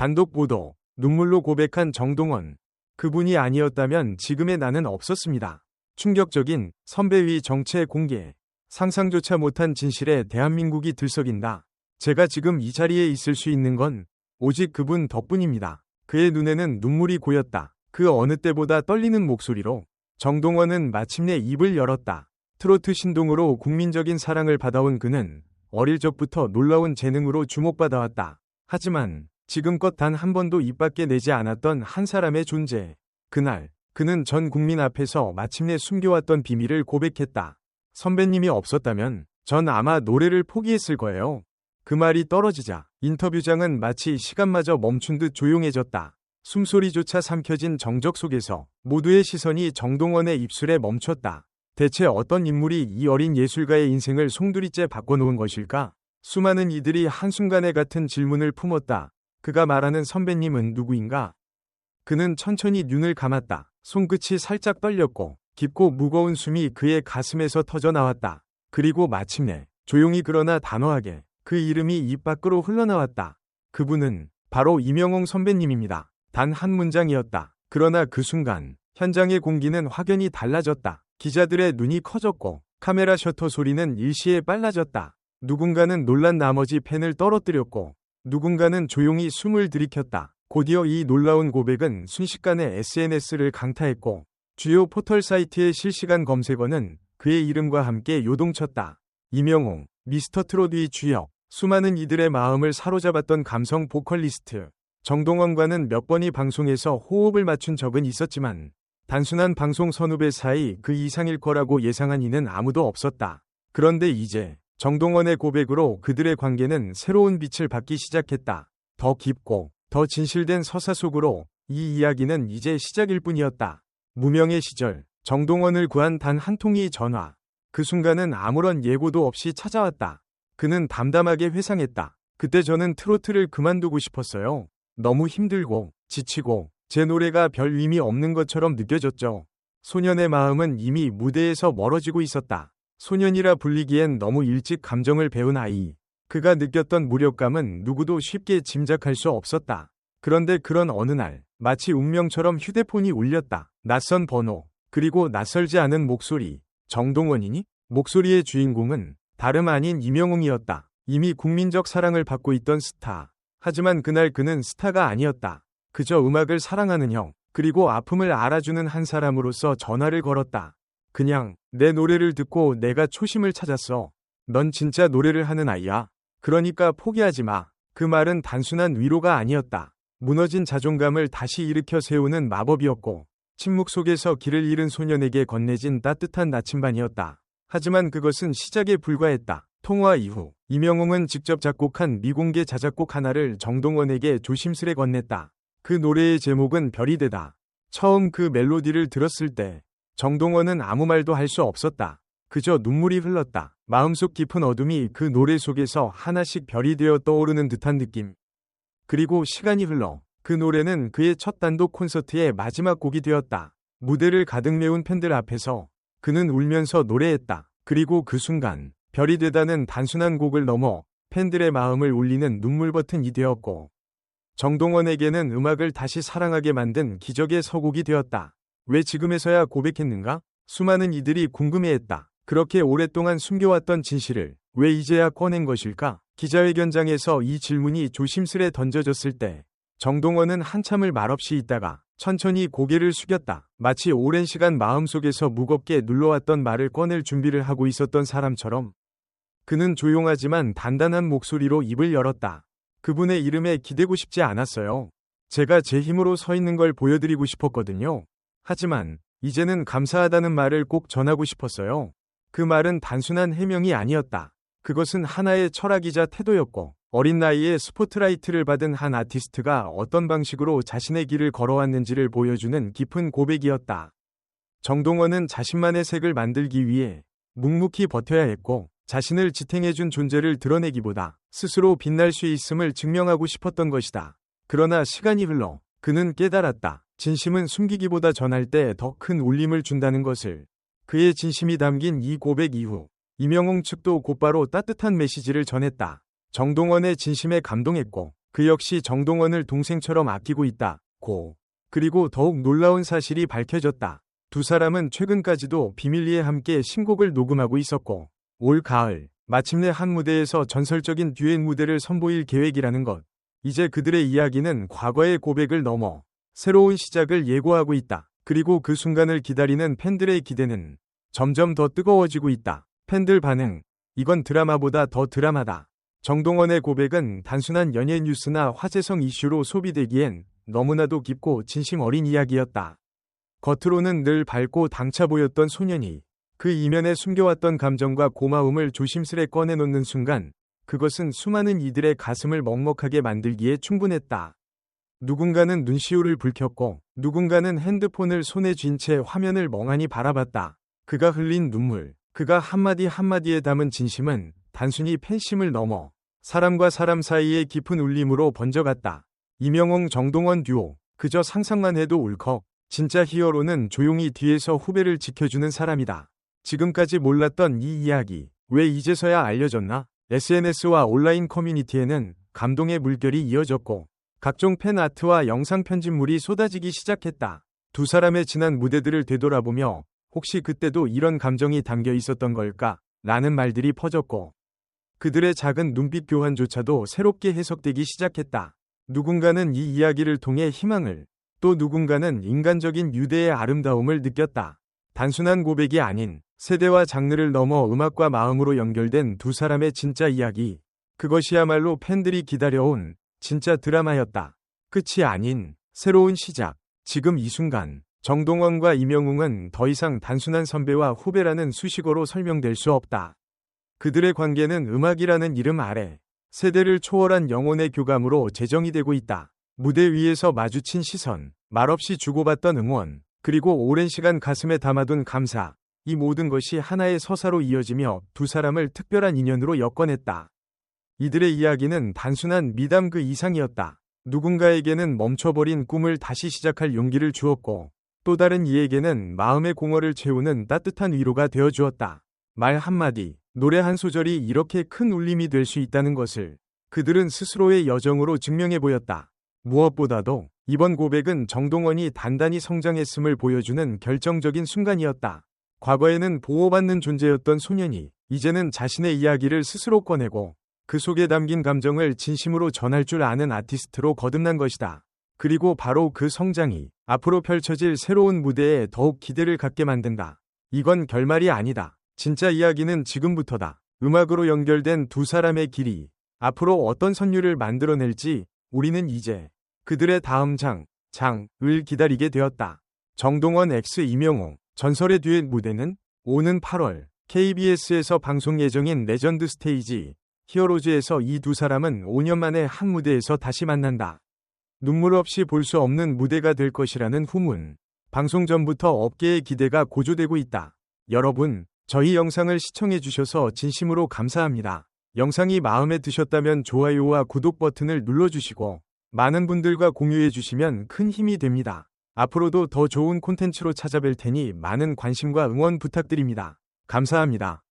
단독 보도, 눈물로 고백한 정동원. 그분이 아니었다면 지금의 나는 없었습니다. 충격적인 선배위 정체 공개. 상상조차 못한 진실에 대한민국이 들썩인다. 제가 지금 이 자리에 있을 수 있는 건 오직 그분 덕분입니다. 그의 눈에는 눈물이 고였다. 그 어느 때보다 떨리는 목소리로 정동원은 마침내 입을 열었다. 트로트 신동으로 국민적인 사랑을 받아온 그는 어릴 적부터 놀라운 재능으로 주목받아왔다. 하지만 지금껏 단 한 번도 입 밖에 내지 않았던 한 사람의 존재. 그날 그는 전 국민 앞에서 마침내 숨겨왔던 비밀을 고백했다. 선배님이 없었다면 전 아마 노래를 포기했을 거예요. 그 말이 떨어지자 인터뷰장은 마치 시간마저 멈춘 듯 조용해졌다. 숨소리조차 삼켜진 정적 속에서 모두의 시선이 정동원의 입술에 멈췄다. 대체 어떤 인물이 이 어린 예술가의 인생을 송두리째 바꿔놓은 것일까? 수많은 이들이 한순간에 같은 질문을 품었다. 그가 말하는 선배님은 누구인가? 그는 천천히 눈을 감았다. 손끝이 살짝 떨렸고 깊고 무거운 숨이 그의 가슴에서 터져 나왔다. 그리고 마침내 조용히 그러나 단호하게 그 이름이 입 밖으로 흘러나왔다. 그분은 바로 이명홍 선배님입니다. 단 한 문장이었다. 그러나 그 순간 현장의 공기는 확연히 달라졌다. 기자들의 눈이 커졌고 카메라 셔터 소리는 일시에 빨라졌다. 누군가는 놀란 나머지 펜을 떨어뜨렸고 누군가는 조용히 숨을 들이켰다. 곧이어 이 놀라운 고백은 순식간에 SNS를 강타했고 주요 포털 사이트의 실시간 검색어는 그의 이름과 함께 요동쳤다. 이명홍, 미스터 트로드의 주역, 수많은 이들의 마음을 사로잡았던 감성 보컬리스트. 정동원과는 몇 번이 방송에서 호흡을 맞춘 적은 있었지만 단순한 방송 선후배 사이 그 이상일 거라고 예상한 이는 아무도 없었다. 그런데 이제 정동원의 고백으로 그들의 관계는 새로운 빛을 받기 시작했다. 더 깊고 더 진실된 서사 속으로 이 이야기는 이제 시작일 뿐이었다. 무명의 시절 정동원을 구한 단 한 통의 전화. 그 순간은 아무런 예고도 없이 찾아왔다. 그는 담담하게 회상했다. 그때 저는 트로트를 그만두고 싶었어요. 너무 힘들고 지치고 제 노래가 별 의미 없는 것처럼 느껴졌죠. 소년의 마음은 이미 무대에서 멀어지고 있었다. 소년이라 불리기엔 너무 일찍 감정을 배운 아이. 그가 느꼈던 무력감은 누구도 쉽게 짐작할 수 없었다. 그런데 그런 어느 날, 마치 운명처럼 휴대폰이 울렸다. 낯선 번호, 그리고 낯설지 않은 목소리. 정동원이니? 목소리의 주인공은 다름 아닌 이명웅이었다. 이미 국민적 사랑을 받고 있던 스타. 하지만 그날 그는 스타가 아니었다. 그저 음악을 사랑하는 형, 그리고 아픔을 알아주는 한 사람으로서 전화를 걸었다. 그냥 내 노래를 듣고 내가 초심을 찾았어. 넌 진짜 노래를 하는 아이야. 그러니까 포기하지 마. 그 말은 단순한 위로가 아니었다. 무너진 자존감을 다시 일으켜 세우는 마법이었고, 침묵 속에서 길을 잃은 소년에게 건네진 따뜻한 나침반이었다. 하지만 그것은 시작에 불과했다. 통화 이후 이명웅은 직접 작곡한 미공개 자작곡 하나를 정동원에게 조심스레 건넸다. 그 노래의 제목은 별이 되다. 처음 그 멜로디를 들었을 때 정동원은 아무 말도 할 수 없었다. 그저 눈물이 흘렀다. 마음속 깊은 어둠이 그 노래 속에서 하나씩 별이 되어 떠오르는 듯한 느낌. 그리고 시간이 흘러 그 노래는 그의 첫 단독 콘서트의 마지막 곡이 되었다. 무대를 가득 메운 팬들 앞에서 그는 울면서 노래했다. 그리고 그 순간 별이 되다는 단순한 곡을 넘어 팬들의 마음을 울리는 눈물 버튼이 되었고 정동원에게는 음악을 다시 사랑하게 만든 기적의 서곡이 되었다. 왜 지금에서야 고백했는가? 수많은 이들이 궁금해했다. 그렇게 오랫동안 숨겨왔던 진실을 왜 이제야 꺼낸 것일까? 기자회견장에서 이 질문이 조심스레 던져졌을 때 정동원은 한참을 말없이 있다가 천천히 고개를 숙였다. 마치 오랜 시간 마음속에서 무겁게 눌러왔던 말을 꺼낼 준비를 하고 있었던 사람처럼 그는 조용하지만 단단한 목소리로 입을 열었다. 그분의 이름에 기대고 싶지 않았어요. 제가 제 힘으로 서 있는 걸 보여드리고 싶었거든요. 하지만 이제는 감사하다는 말을 꼭 전하고 싶었어요. 그 말은 단순한 해명이 아니었다. 그것은 하나의 철학이자 태도였고 어린 나이에 스포트라이트를 받은 한 아티스트가 어떤 방식으로 자신의 길을 걸어왔는지를 보여주는 깊은 고백이었다. 정동원은 자신만의 색을 만들기 위해 묵묵히 버텨야 했고 자신을 지탱해준 존재를 드러내기보다 스스로 빛날 수 있음을 증명하고 싶었던 것이다. 그러나 시간이 흘러 그는 깨달았다. 진심은 숨기기보다 전할 때 더 큰 울림을 준다는 것을. 그의 진심이 담긴 이 고백 이후 이명웅 측도 곧바로 따뜻한 메시지를 전했다. 정동원의 진심에 감동했고 그 역시 정동원을 동생처럼 아끼고 있다. 고. 그리고 더욱 놀라운 사실이 밝혀졌다. 두 사람은 최근까지도 비밀리에 함께 신곡을 녹음하고 있었고, 올 가을, 마침내 한 무대에서 전설적인 듀엣 무대를 선보일 계획이라는 것. 이제 그들의 이야기는 과거의 고백을 넘어 새로운 시작을 예고하고 있다. 그리고 그 순간을 기다리는 팬들의 기대는 점점 더 뜨거워지고 있다. 팬들 반응. 이건 드라마보다 더 드라마다. 정동원의 고백은 단순한 연예 뉴스나 화제성 이슈로 소비되기엔 너무나도 깊고 진심 어린 이야기였다. 겉으로는 늘 밝고 당차 보였던 소년이 그 이면에 숨겨왔던 감정과 고마움을 조심스레 꺼내놓는 순간 그것은 수많은 이들의 가슴을 먹먹하게 만들기에 충분했다. 누군가는 눈시울을 붉혔고 누군가는 핸드폰을 손에 쥔 채 화면을 멍하니 바라봤다. 그가 흘린 눈물, 그가 한마디 한마디에 담은 진심은 단순히 팬심을 넘어 사람과 사람 사이의 깊은 울림으로 번져갔다. 이명웅 정동원 듀오, 그저 상상만 해도 울컥. 진짜 히어로는 조용히 뒤에서 후배를 지켜주는 사람이다. 지금까지 몰랐던 이 이야기, 왜 이제서야 알려졌나? SNS와 온라인 커뮤니티에는 감동의 물결이 이어졌고, 각종 팬 아트와 영상 편집물이 쏟아지기 시작했다. 두 사람의 지난 무대들을 되돌아보며 혹시 그때도 이런 감정이 담겨 있었던 걸까? 라는 말들이 퍼졌고 그들의 작은 눈빛 교환조차도 새롭게 해석되기 시작했다. 누군가는 이 이야기를 통해 희망을 또 누군가는 인간적인 유대의 아름다움을 느꼈다. 단순한 고백이 아닌 세대와 장르를 넘어 음악과 마음으로 연결된 두 사람의 진짜 이야기. 그것이야말로 팬들이 기다려온 진짜 드라마였다. 끝이 아닌 새로운 시작. 지금 이 순간 정동원과 이명웅은 더 이상 단순한 선배와 후배라는 수식어로 설명될 수 없다. 그들의 관계는 음악이라는 이름 아래 세대를 초월한 영혼의 교감으로 재정이 되고 있다. 무대 위에서 마주친 시선, 말없이 주고받던 응원, 그리고 오랜 시간 가슴에 담아둔 감사, 이 모든 것이 하나의 서사로 이어지며 두 사람을 특별한 인연으로 엮어냈다. 이들의 이야기는 단순한 미담 그 이상이었다. 누군가에게는 멈춰버린 꿈을 다시 시작할 용기를 주었고, 또 다른 이에게는 마음의 공허를 채우는 따뜻한 위로가 되어 주었다. 말 한마디, 노래 한 소절이 이렇게 큰 울림이 될 수 있다는 것을 그들은 스스로의 여정으로 증명해 보였다. 무엇보다도 이번 고백은 정동원이 단단히 성장했음을 보여주는 결정적인 순간이었다. 과거에는 보호받는 존재였던 소년이 이제는 자신의 이야기를 스스로 꺼내고 그 속에 담긴 감정을 진심으로 전할 줄 아는 아티스트로 거듭난 것이다. 그리고 바로 그 성장이 앞으로 펼쳐질 새로운 무대에 더욱 기대를 갖게 만든다. 이건 결말이 아니다. 진짜 이야기는 지금부터다. 음악으로 연결된 두 사람의 길이 앞으로 어떤 선율을 만들어낼지 우리는 이제 그들의 다음 장, 장을 기다리게 되었다. 정동원 X 이명호 전설의 듀엣 무대는 오는 8월 KBS에서 방송 예정인 레전드 스테이지 히어로즈에서 이 두 사람은 5년 만에 한 무대에서 다시 만난다. 눈물 없이 볼 수 없는 무대가 될 것이라는 후문. 방송 전부터 업계의 기대가 고조되고 있다. 여러분, 저희 영상을 시청해 주셔서 진심으로 감사합니다. 영상이 마음에 드셨다면 좋아요와 구독 버튼을 눌러주시고 많은 분들과 공유해 주시면 큰 힘이 됩니다. 앞으로도 더 좋은 콘텐츠로 찾아뵐 테니 많은 관심과 응원 부탁드립니다. 감사합니다.